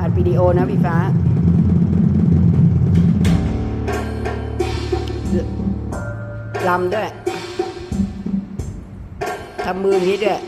อัดวิดีโอนะพี่ฟ้า ลำด้วย ทำมือนี้ด้วย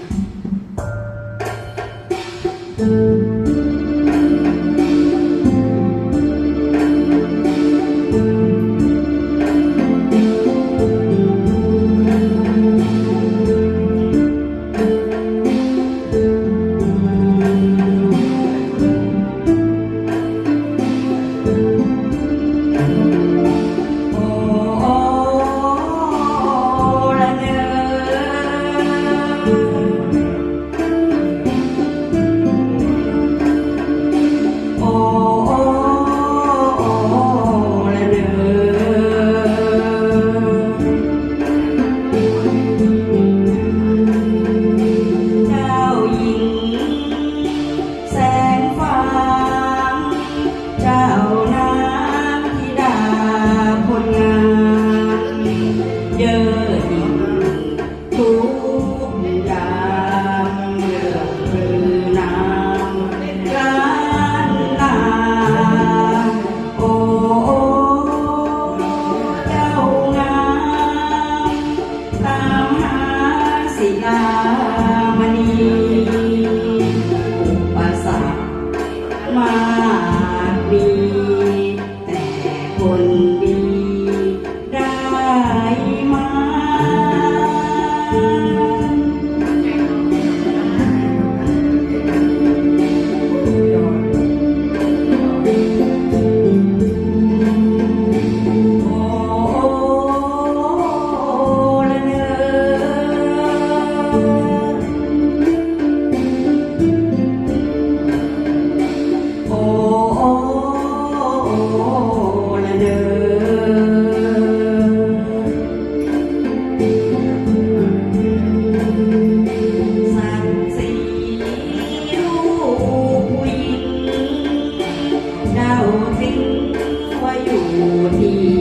You.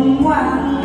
One.